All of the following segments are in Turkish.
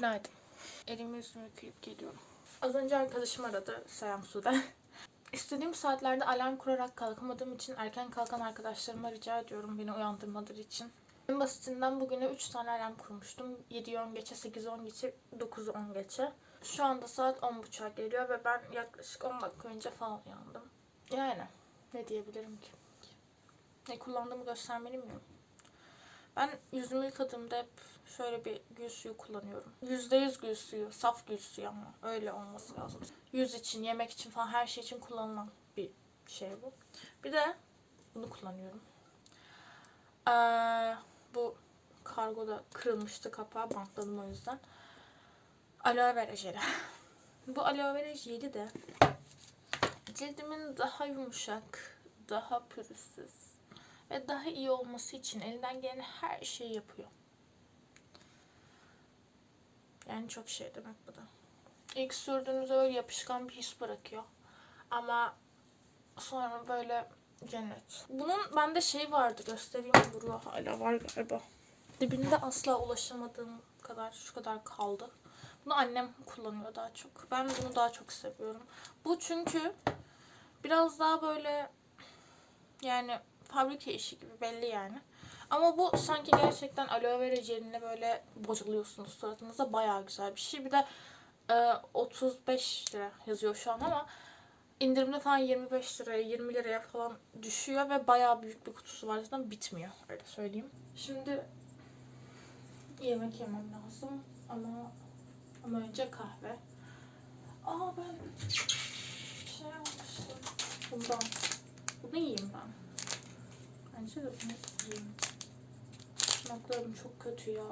Günaydın. Elimi yüzümü yıkayıp geliyorum. Az önce arkadaşım aradı. Selam Sude. İstediğim saatlerde alarm kurarak kalkamadığım için erken kalkan arkadaşlarıma rica ediyorum beni uyandırmaları için. En basitinden bugüne 3 tane alarm kurmuştum. 7'yi 10 geçe, 8'i 10 geçe, 9'u 10 geçe. Şu anda saat 10.30'a geliyor ve ben yaklaşık 10 dakika önce falan uyandım. Yani ne diyebilirim ki? Ne kullandığımı göstermeli miyim? Ben yüzümü yıkadığımda hep şöyle bir gül suyu kullanıyorum. %100 gül suyu, saf gül suyu ama öyle olması lazım. Yüz için, yemek için falan her şey için kullanılan bir şey bu. Bir de bunu kullanıyorum. Ee, bu kargoda kırılmıştı kapağı, bantladım o yüzden. Aloe vera jeli. bu aloe vera jeli de cildimin daha yumuşak, daha pürüzsüz ve daha iyi olması için elinden gelen her şeyi yapıyor. Yani çok şey demek bu da. İlk sürdüğünüzde öyle yapışkan bir his bırakıyor. Ama sonra böyle cennet. Bunun bende şey vardı göstereyim duruyor hala var galiba. Dibinde asla ulaşamadığım kadar şu kadar kaldı. Bunu annem kullanıyor daha çok. Ben bunu daha çok seviyorum. Bu çünkü biraz daha böyle yani fabrika işi gibi belli yani. Ama bu sanki gerçekten aloe vera jeline böyle bocalıyorsunuz suratınıza. Bayağı güzel bir şey. Bir de e, 35 lira yazıyor şu an ama indirimde falan 25 liraya 20 liraya falan düşüyor ve bayağı büyük bir kutusu var zaten bitmiyor öyle söyleyeyim. Şimdi yemek yemem lazım ama ama önce kahve. Aa ben şey almıştım. Bundan. Bunu yiyeyim ben. Bence de bunu yiyeyim. Tırnaklarım çok kötü ya.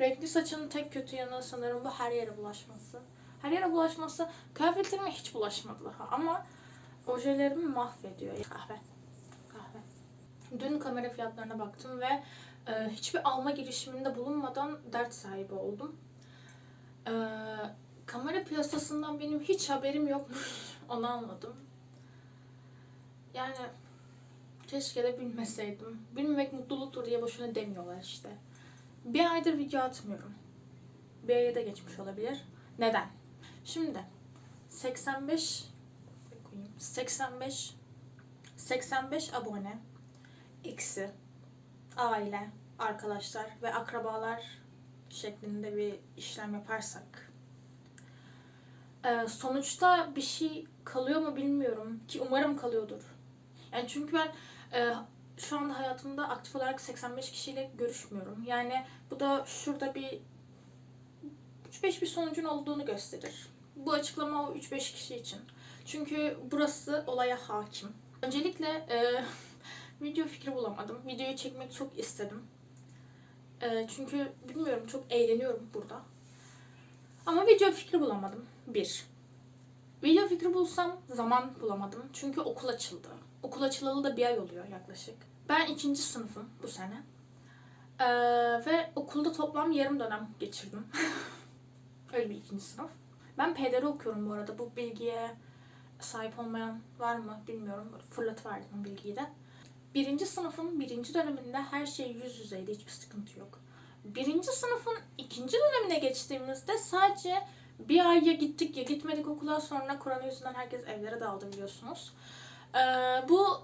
Renkli saçın tek kötü yanı sanırım bu her yere bulaşması. Her yere bulaşması kıyafetlerime hiç bulaşmadı daha ama ojelerimi mahvediyor. Kahve. Kahve. Dün kamera fiyatlarına baktım ve e, hiçbir alma girişiminde bulunmadan dert sahibi oldum. E, kamera piyasasından benim hiç haberim yokmuş. Onu anladım. Yani keşke de bilmeseydim. Bilmemek mutluluktur diye boşuna demiyorlar işte. Bir aydır video atmıyorum. Bir aya da geçmiş olabilir. Neden? Şimdi 85 koyayım. 85 85 abone eksi aile, arkadaşlar ve akrabalar şeklinde bir işlem yaparsak ee, sonuçta bir şey kalıyor mu bilmiyorum ki umarım kalıyordur. Yani çünkü ben e, şu anda hayatımda aktif olarak 85 kişiyle görüşmüyorum. Yani bu da şurada bir 3-5 bir sonucun olduğunu gösterir. Bu açıklama o 3-5 kişi için. Çünkü burası olaya hakim. Öncelikle e, video fikri bulamadım. Videoyu çekmek çok istedim. E, çünkü bilmiyorum çok eğleniyorum burada. Ama video fikri bulamadım. Bir. Video fikri bulsam zaman bulamadım. Çünkü okul açıldı. Okul açılalı da bir ay oluyor yaklaşık. Ben ikinci sınıfım bu sene. Ee, ve okulda toplam yarım dönem geçirdim. Öyle bir ikinci sınıf. Ben PDR okuyorum bu arada. Bu bilgiye sahip olmayan var mı bilmiyorum. Fırlatıverdim bilgiyi de. Birinci sınıfın birinci döneminde her şey yüz yüzeydi. Hiçbir sıkıntı yok. Birinci sınıfın ikinci dönemine geçtiğimizde sadece bir ay ya gittik ya gitmedik okula sonra korona yüzünden herkes evlere dağıldı biliyorsunuz. Ee, bu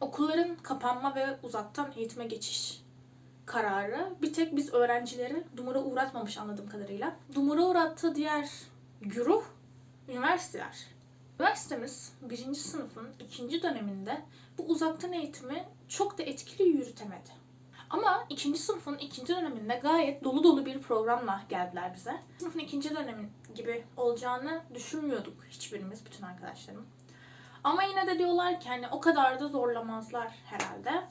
okulların kapanma ve uzaktan eğitime geçiş kararı bir tek biz öğrencileri dumura uğratmamış anladığım kadarıyla. Dumura uğrattığı diğer güruh üniversiteler. Üniversitemiz birinci sınıfın ikinci döneminde bu uzaktan eğitimi çok da etkili yürütemedi. Ama ikinci sınıfın ikinci döneminde gayet dolu dolu bir programla geldiler bize. Sınıfın ikinci dönemin gibi olacağını düşünmüyorduk hiçbirimiz, bütün arkadaşlarım. Ama yine de diyorlar ki hani o kadar da zorlamazlar herhalde.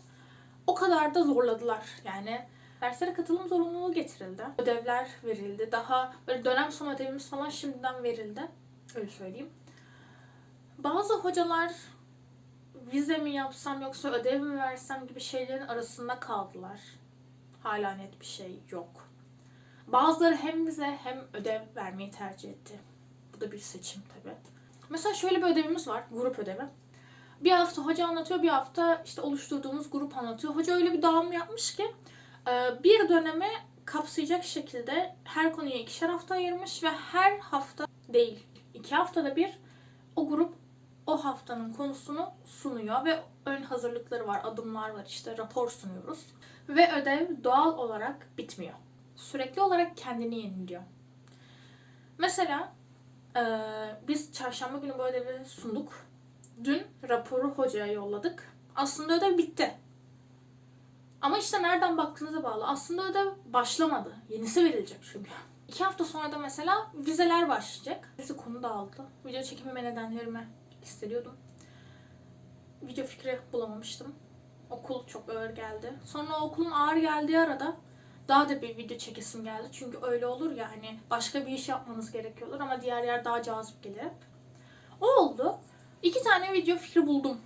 O kadar da zorladılar. Yani derslere katılım zorunluluğu getirildi. Ödevler verildi. Daha böyle dönem sonu ödevimiz falan şimdiden verildi. Öyle söyleyeyim. Bazı hocalar vize mi yapsam yoksa ödev mi versem gibi şeylerin arasında kaldılar. Hala net bir şey yok. Bazıları hem vize hem ödev vermeyi tercih etti. Bu da bir seçim tabii. Mesela şöyle bir ödevimiz var, grup ödevi. Bir hafta hoca anlatıyor, bir hafta işte oluşturduğumuz grup anlatıyor. Hoca öyle bir dağılım yapmış ki e, bir döneme kapsayacak şekilde her konuya ikişer hafta ayırmış ve her hafta değil, iki haftada bir o grup o haftanın konusunu sunuyor ve ön hazırlıkları var, adımlar var işte rapor sunuyoruz. Ve ödev doğal olarak bitmiyor. Sürekli olarak kendini yeniliyor. Mesela eee, biz çarşamba günü bu ödevi sunduk. Dün raporu hocaya yolladık. Aslında ödev bitti. Ama işte nereden baktığınıza bağlı. Aslında ödev başlamadı. Yenisi verilecek çünkü. İki hafta sonra da mesela vizeler başlayacak. Neyse konu dağıldı. Video çekimime nedenlerimi hissediyordum. Video fikri bulamamıştım. Okul çok ağır geldi. Sonra okulun ağır geldiği arada daha da bir video çekesim geldi. Çünkü öyle olur ya hani başka bir iş yapmanız gerekiyordur ama diğer yer daha cazip gelir. O oldu. İki tane video fikri buldum.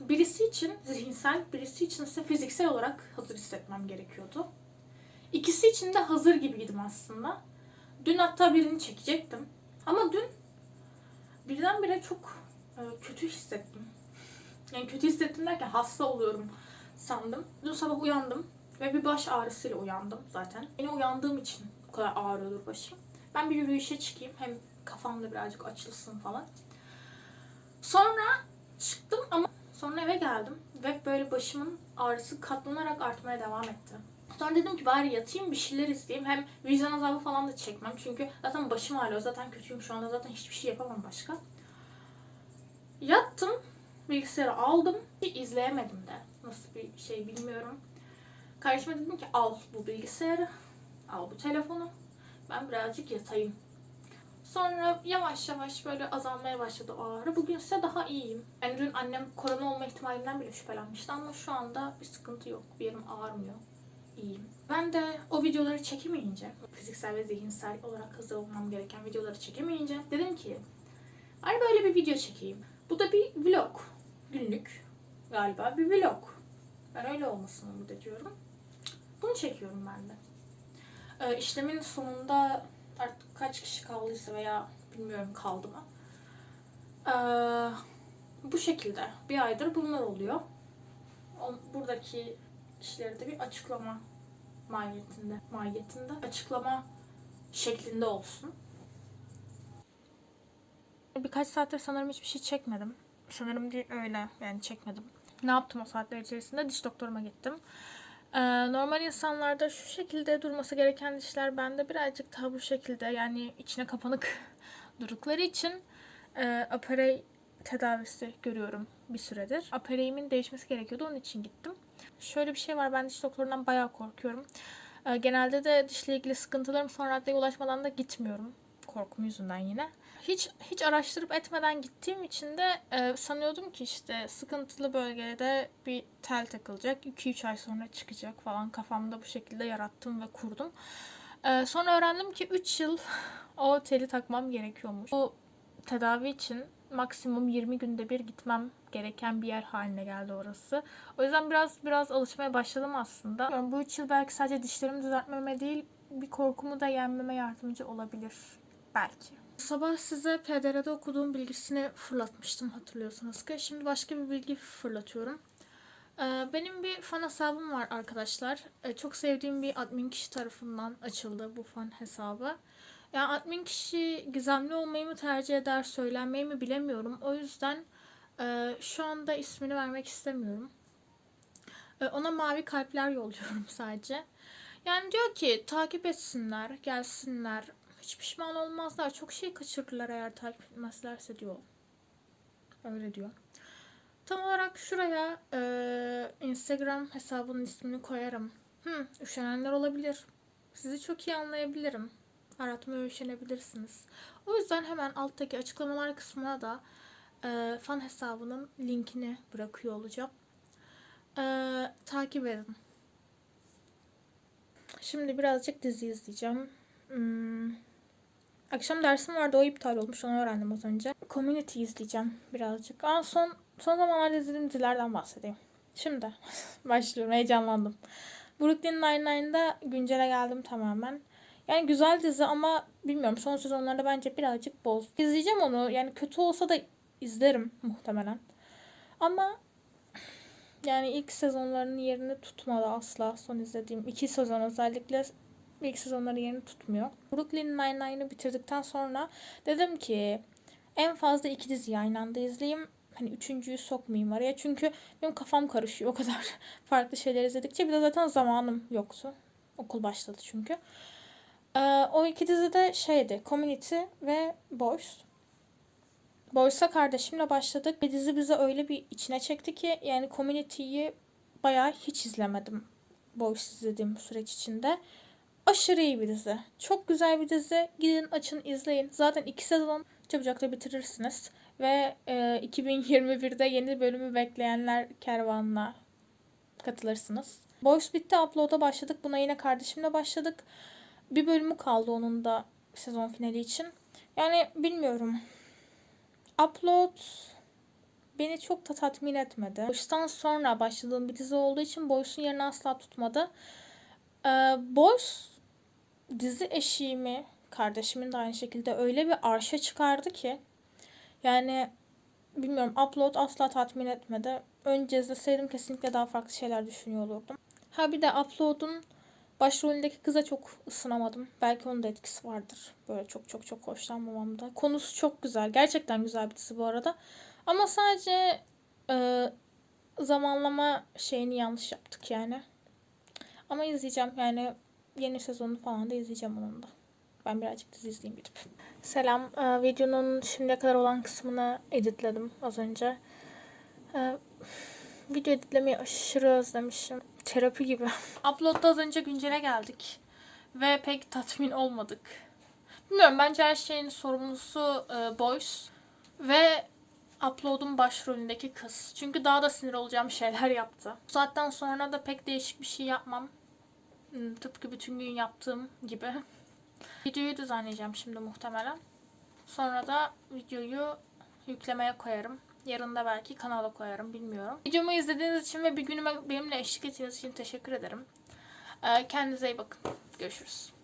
Birisi için zihinsel, birisi için ise fiziksel olarak hazır hissetmem gerekiyordu. İkisi için de hazır gibiydim aslında. Dün hatta birini çekecektim. Ama dün birdenbire çok e, kötü hissettim. Yani kötü hissettim derken hasta oluyorum sandım. Dün sabah uyandım ve bir baş ağrısıyla uyandım zaten. Yine uyandığım için bu kadar ağrıyordur başım. Ben bir yürüyüşe çıkayım hem kafam da birazcık açılsın falan. Sonra çıktım ama sonra eve geldim ve böyle başımın ağrısı katlanarak artmaya devam etti. Sonra dedim ki bari yatayım bir şeyler izleyeyim. Hem vicdan azabı falan da çekmem. Çünkü zaten başım ağrıyor. Zaten kötüyüm şu anda. Zaten hiçbir şey yapamam başka. Yattım. Bilgisayarı aldım. Hiç izleyemedim de. Nasıl bir şey bilmiyorum. Kardeşime dedim ki al bu bilgisayarı. Al bu telefonu. Ben birazcık yatayım. Sonra yavaş yavaş böyle azalmaya başladı o ağrı. Bugün ise daha iyiyim. Yani dün annem korona olma ihtimalinden bile şüphelenmişti ama şu anda bir sıkıntı yok. Bir yerim ağrımıyor. İyiyim. Ben de o videoları çekemeyince, fiziksel ve zihinsel olarak hazır olmam gereken videoları çekemeyince dedim ki Ay böyle bir video çekeyim. Bu da bir vlog. Günlük galiba bir vlog. Ben öyle olmasını umut ediyorum. Bunu çekiyorum ben de. Ee, işlemin sonunda artık kaç kişi kaldıysa veya bilmiyorum kaldı mı. Ee, bu şekilde bir aydır bunlar oluyor. Buradaki işleri de bir açıklama mahiyetinde, mahiyetinde açıklama şeklinde olsun. Birkaç saattir sanırım hiçbir şey çekmedim. Sanırım değil öyle yani çekmedim. Ne yaptım o saatler içerisinde? Diş doktoruma gittim. Normal insanlarda şu şekilde durması gereken dişler bende birazcık daha bu şekilde yani içine kapanık durdukları için e, aparey tedavisi görüyorum bir süredir. Apareyimin değişmesi gerekiyordu onun için gittim. Şöyle bir şey var ben diş doktorundan bayağı korkuyorum. Ee, genelde de dişle ilgili sıkıntılarım son raddeye ulaşmadan da gitmiyorum. Korkum yüzünden yine. Hiç hiç araştırıp etmeden gittiğim için de e, sanıyordum ki işte sıkıntılı bölgede bir tel takılacak. 2-3 ay sonra çıkacak falan kafamda bu şekilde yarattım ve kurdum. E, sonra öğrendim ki 3 yıl o teli takmam gerekiyormuş. Bu tedavi için maksimum 20 günde bir gitmem gereken bir yer haline geldi orası. O yüzden biraz biraz alışmaya başladım aslında. Yani bu 3 yıl belki sadece dişlerimi düzeltmeme değil bir korkumu da yenmeme yardımcı olabilir belki. Sabah size PDR'de okuduğum bilgisini fırlatmıştım hatırlıyorsanız ki. Şimdi başka bir bilgi fırlatıyorum. Ee, Benim bir fan hesabım var arkadaşlar. Ee, Çok sevdiğim bir admin kişi tarafından açıldı bu fan hesabı. Yani admin kişi gizemli olmayı mı tercih eder, söylenmeyi mi bilemiyorum. O yüzden e, şu anda ismini vermek istemiyorum. E, Ona mavi kalpler yolluyorum sadece. Yani diyor ki takip etsinler, gelsinler. Hiç pişman olmazlar. Çok şey kaçırdılar eğer takip etmezlerse diyor. Öyle diyor. Tam olarak şuraya e, Instagram hesabının ismini koyarım. Hı, üşenenler olabilir. Sizi çok iyi anlayabilirim. Aratmaya üşenebilirsiniz. O yüzden hemen alttaki açıklamalar kısmına da e, fan hesabının linkini bırakıyor olacağım. E, takip edin. Şimdi birazcık dizi izleyeceğim. Hmm. Akşam dersim vardı o iptal olmuş onu öğrendim az önce. Community izleyeceğim birazcık. Aa, son son zamanlarda izlediğim dizilerden bahsedeyim. Şimdi başlıyorum heyecanlandım. Brooklyn Nine-Nine'da güncele geldim tamamen. Yani güzel dizi ama bilmiyorum son sezonlarda bence birazcık boz. İzleyeceğim onu yani kötü olsa da izlerim muhtemelen. Ama yani ilk sezonlarının yerini tutmadı asla son izlediğim. iki sezon özellikle İlk sezonları yerini tutmuyor. Brooklyn Nine-Nine'ı bitirdikten sonra dedim ki en fazla iki dizi aynı anda izleyeyim. Hani üçüncüyü sokmayayım araya. Çünkü benim kafam karışıyor o kadar farklı şeyler izledikçe. Bir de zaten zamanım yoktu. Okul başladı çünkü. Ee, o iki dizi de şeydi. Community ve Boys. Boys'a kardeşimle başladık. Ve dizi bizi öyle bir içine çekti ki yani Community'yi bayağı hiç izlemedim. Boys izlediğim süreç içinde. Aşırı iyi bir dizi. Çok güzel bir dizi. Gidin açın izleyin. Zaten iki sezon çabucak da bitirirsiniz. Ve e, 2021'de yeni bölümü bekleyenler kervanına katılırsınız. Boys bitti. Upload'a başladık. Buna yine kardeşimle başladık. Bir bölümü kaldı onun da sezon finali için. Yani bilmiyorum. Upload beni çok da tatmin etmedi. Boys'tan sonra başladığım bir dizi olduğu için Boys'un yerini asla tutmadı. Ee, Boys dizi eşiğimi, kardeşimin de aynı şekilde öyle bir arşa çıkardı ki yani bilmiyorum upload asla tatmin etmedi. Önce izleseydim kesinlikle daha farklı şeyler düşünüyor olurdum. Ha bir de upload'un başrolündeki kıza çok ısınamadım. Belki onun da etkisi vardır. Böyle çok çok çok hoşlanmamamda. Konusu çok güzel. Gerçekten güzel bir dizi bu arada. Ama sadece e, zamanlama şeyini yanlış yaptık yani. Ama izleyeceğim yani yeni sezonu falan da izleyeceğim onun da. Ben birazcık dizi izleyeyim gidip. Selam. Ee, videonun şimdiye kadar olan kısmını editledim az önce. Ee, video editlemeyi aşırı özlemişim. Terapi gibi. Upload'da az önce güncele geldik. Ve pek tatmin olmadık. Bilmiyorum bence her şeyin sorumlusu e, Boys. Ve Upload'un başrolündeki kız. Çünkü daha da sinir olacağım şeyler yaptı. Bu saatten sonra da pek değişik bir şey yapmam. Hmm, Tıpkı bütün gün yaptığım gibi. Videoyu düzenleyeceğim şimdi muhtemelen. Sonra da videoyu yüklemeye koyarım. Yarın da belki kanala koyarım bilmiyorum. Videomu izlediğiniz için ve bir günüme benimle eşlik ettiğiniz için teşekkür ederim. Ee, Kendinize iyi bakın. Görüşürüz.